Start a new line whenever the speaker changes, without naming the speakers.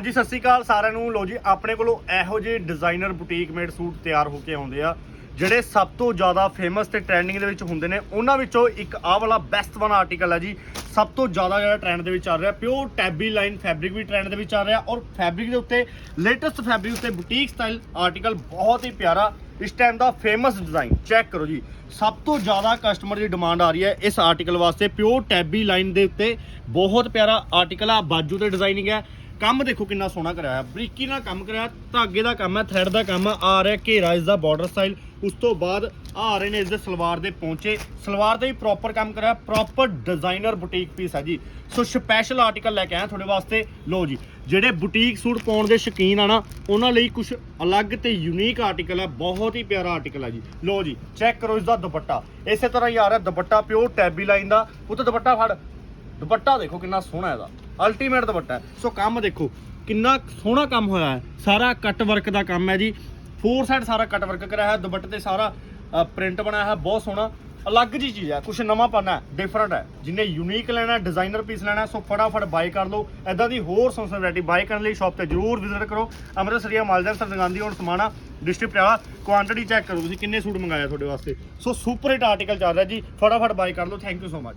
ਜੀ ਸਤਿ ਸ਼੍ਰੀ ਅਕਾਲ ਸਾਰਿਆਂ ਨੂੰ। ਲੋ ਜੀ, ਆਪਣੇ ਕੋਲੋਂ ਇਹੋ ਜਿਹੇ ਡਿਜ਼ਾਈਨਰ ਬੁਟੀਕ ਮੇਡ ਸੂਟ ਤਿਆਰ ਹੋ ਕੇ ਆਉਂਦੇ ਆ। ਜਿਹੜੇ ਸਭ ਤੋਂ ਜ਼ਿਆਦਾ ਫੇਮਸ ਤੇ ਟ੍ਰੈਂਡਿੰਗ ਦੇ ਵਿੱਚ ਹੁੰਦੇ ਨੇ, ਉਹਨਾਂ ਵਿੱਚੋਂ ਇੱਕ ਆਹ ਵਾਲਾ ਬੈਸਟ ਵਨ ਆਰਟੀਕਲ ਹੈ ਜੀ। ਸਭ ਤੋਂ ਜ਼ਿਆਦਾ ਜਿਹੜਾ ਟ੍ਰੈਂਡ ਦੇ ਵਿੱਚ ਚੱਲ ਰਿਹਾ ਪਿਓਰ ਟੈਬੀ ਲਾਈਨ ਫੈਬਰਿਕ ਵੀ ਟ੍ਰੈਂਡ ਦੇ ਵਿੱਚ ਚੱਲ ਰਿਹਾ ਔਰ ਫੈਬਰਿਕ ਦੇ ਉੱਤੇ ਲੇਟੈਸਟ ਫੈਬਰਿਕ ਉੱਤੇ ਬੁਟੀਕ ਸਟਾਈਲ ਆਰਟੀਕਲ ਬਹੁਤ ਹੀ ਪਿਆਰਾ, ਇਸ ਟਾਈਮ ਦਾ ਫੇਮਸ ਡਿਜ਼ਾਈਨ ਚੈੱਕ ਕਰੋ ਜੀ, ਸਭ ਤੋਂ ਜ਼ਿਆਦਾ ਕਸਟਮਰ ਦੀ ਡਿਮਾਂਡ ਆ ਰਹੀ ਹੈ ਇਸ ਆਰਟੀਕਲ ਵਾਸਤੇ। ਪਿਓਰ ਟੈਬੀ ਲਾਈਨ ਦੇ ਉੱਤੇ ਬਹੁਤ ਪਿਆਰਾ ਆਰਟੀਕਲ ਆ, ਬਾਜੂ ਤੇ ਡਿਜ਼ਾਈਨਿੰਗ ਹੈ। ਕੰਮ ਦੇਖੋ ਕਿੰਨਾ ਸੋਹਣਾ ਕਰਾਇਆ, ਬਰੀਕੀ ਨਾਲ ਕੰਮ ਕਰਾਇਆ, ਧਾਗੇ ਦਾ ਕੰਮ ਹੈ ਥਰੈਡ ਦਾ ਕੰਮ ਹੈ, ਆ ਰਿਹਾ ਘੇਰਾ ਇਸ ਦਾ ਬਾਰਡਰ ਸਟਾਈਲ ਉਸ ਤੋਂ ਬਾਅਦ ਆ ਰਹੇ ਨੇ ਇਸ ਦੇ ਸਲਵਾਰ ਦੇ ਪਹੁੰਚੇ ਸਲਵਾਰ ਤੇ ਵੀ ਪ੍ਰੋਪਰ ਕੰਮ ਕਰਾਇਆ ਪ੍ਰੋਪਰ ਡਿਜ਼ਾਈਨਰ ਬੁਟੀਕ ਪੀਸ ਹੈ ਜੀ। ਸੋ ਸਪੈਸ਼ਲ ਆਰਟੀਕਲ ਲੈ ਕੇ ਆਇਆ ਤੁਹਾਡੇ ਵਾਸਤੇ। ਲੋ ਜੀ, ਜਿਹੜੇ ਬੁਟੀਕ ਸੂਟ ਪਾਉਣ ਦੇ ਸ਼ੌਕੀਨ ਆ ਨਾ, ਉਹਨਾਂ ਲਈ ਕੁਝ ਅਲੱਗ ਤੇ ਯੂਨੀਕ ਆਰਟੀਕਲ ਹੈ, ਬਹੁਤ ਹੀ ਪਿਆਰਾ ਆਰਟੀਕਲ ਹੈ ਜੀ। ਲੋ ਜੀ ਚੈੱਕ ਕਰੋ ਇਸ ਦਾ ਦੁਪੱਟਾ। ਇਸੇ ਤਰ੍ਹਾਂ ਹੀ ਆ ਰਿਹਾ ਦੁਪੱਟਾ ਪਿਓਰ ਟੈਬੀ ਲਾਈਨ ਦਾ। ਉਹ ਤਾਂ ਦੁਪੱਟਾ ਫੜ। ਦੁਪੱਟਾ ਦੇਖੋ ਕਿੰਨਾ ਸੋਹਣਾ ਇਹਦਾ। ਅਲਟੀਮੇਟ ਦੁਪੱਟਾ ਹੈ। ਸੋ ਕੰਮ ਦੇਖੋ ਕਿੰਨਾ ਸੋਹਣਾ ਕੰਮ ਹੋਇਆ ਹੈ। ਸਾਰਾ ਕੱਟ ਵਰਕ ਦਾ ਕੰਮ ਹੈ ਜੀ। ਫੋਰ ਸਾਈਡ ਸਾਰਾ ਕੱਟ ਵਰਕ ਕਰਾਇਆ ਹੈ ਦੁਪੱਟੇ ਤੇ ਸਾਰਾ ਪ੍ਰਿੰਟ ਬਣਾਇਆ ਹੈ ਬਹੁਤ ਸੋਹਣਾ। ਅਲੱਗ ਜੀ ਚੀਜ਼ ਹੈ ਕੁਝ ਨਵਾਂ ਪਾਣਾ ਹੈ ਡਿਫਰੈਂਟ ਹੈ। ਜਿਨੇ ਯੂਨੀਕ ਲੈਣਾ ਡਿਜ਼ਾਈਨਰ ਪੀਸ ਲੈਣਾ ਹੈ, ਸੋ ਫਟਾਫਟ ਬਾਈ ਕਰ ਲਓ। ਐਦਾਂ ਦੀ ਹੋਰ ਸੋਹਣੀ ਵੈਰਾਈਟੀ ਬਾਈ ਕਰਨ ਲਈ ਸ਼ਾਪ ਤੇ ਜਰੂਰ ਵਿਜ਼ਿਟ ਕਰੋ। ਅੰਮ੍ਰਿਤਸਰੀਆ ਮਾਲਦਨ ਸਰ ਦੁਕਾਨ ਦੀ ਹੁਣ Samana district Patiala quantity check ਕਰੋ ਤੁਸੀਂ ਕਿੰਨੇ ਸੂਟ ਮੰਗਾਇਆ ਤੁਹਾਡੇ ਵਾਸਤੇ। ਸੋ ਸੁਪਰ ਹਿੱਟ ਆਰਟੀਕਲ ਚੱਲ ਰਿਹਾ ਜੀ ਫਟਾਫਟ ਬਾਈ ਕਰ ਲਓ। Thank you so much